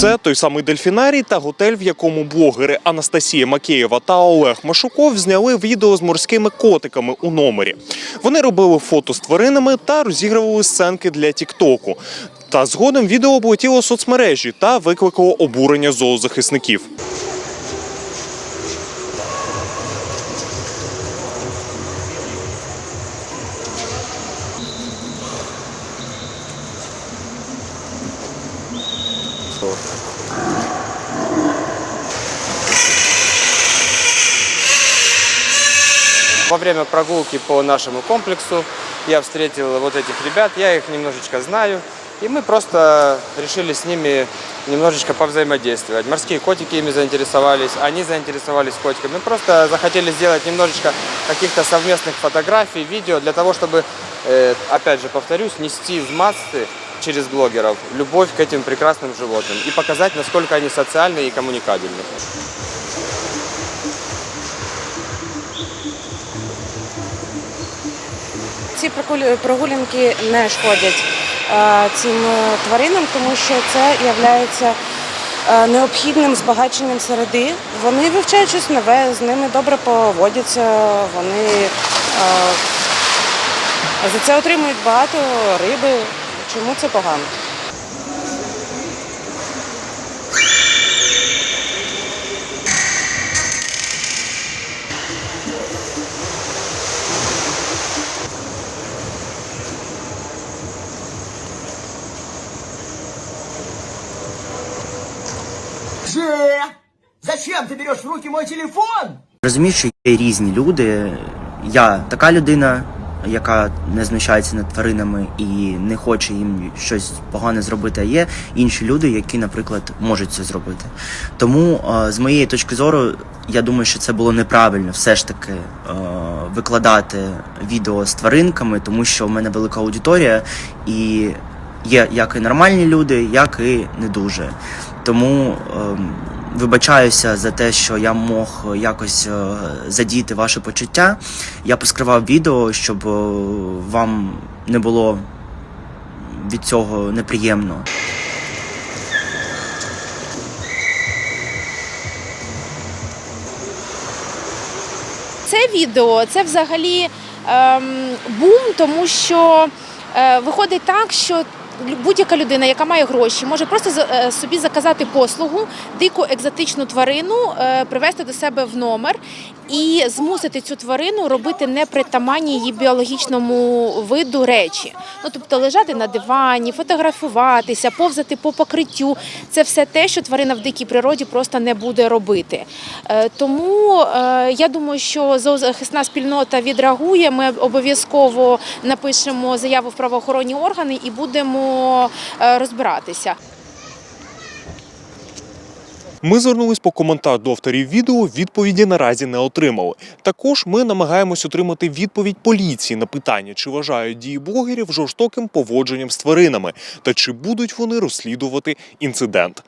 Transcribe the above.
Це той самий дельфінарій та готель, в якому блогери Анастасія Макеєва та Олег Машуков зняли відео з морськими котиками у номері. Вони робили фото з тваринами та розігрували сценки для Тіктоку. Та згодом відео облетіло соцмережі та викликало обурення зоозахисників. Во время прогулки по нашему комплексу я встретил вот этих ребят, я их немножечко знаю, и мы просто решили с ними немножечко повзаимодействовать. Морские котики ими заинтересовались, они заинтересовались котиками. Мы просто захотели сделать немножечко каких-то совместных фотографий, видео, для того, чтобы, э, опять же, повторюсь, нести в массы через блогеров любовь к этим прекрасным животным и показать, насколько они социальны и коммуникабельны. Ці прокулі- прогулянки не шкодять е, цим е, тваринам, тому що це є необхідним збагаченням середи. Вони вивчають щось нове, з ними добре поводяться, вони е, за це отримують багато риби. Чому це погано? Же! Зачем ты берешь в руки мой телефон? Розумію, що є різні люди. Я така людина, яка не знущається над тваринами і не хоче їм щось погане зробити. А є інші люди, які, наприклад, можуть це зробити. Тому е, з моєї точки зору, я думаю, що це було неправильно все ж таки е, викладати відео з тваринками, тому що в мене велика аудиторія і є як і нормальні люди, як і не дуже. Тому ем, вибачаюся за те, що я мог якось е, задіяти ваше почуття. Я поскривав відео, щоб е, вам не було від цього неприємно. Це відео це взагалі ем, бум, тому що е, виходить так, що будь-яка людина, яка має гроші, може просто е, собі заказати послугу, дику екзотичну тварину, е, привезти до себе в номер і змусити цю тварину робити непритаманні її біологічному виду речі. Ну тобто лежати на дивані, фотографуватися, повзати по покриттю. Це все те, що тварина в дикій природі просто не буде робити. Е, Тому е, я думаю, що зоозахисна спільнота відреагує. Ми обов'язково напишемо заяву в правоохоронні органи і будемо е, розбиратися. Ми звернулись по коментар до авторів відео. Відповіді наразі не отримали. Також ми намагаємось отримати відповідь поліції на питання, чи вважають дії блогерів жорстоким поводженням з тваринами, та чи будуть вони розслідувати інцидент.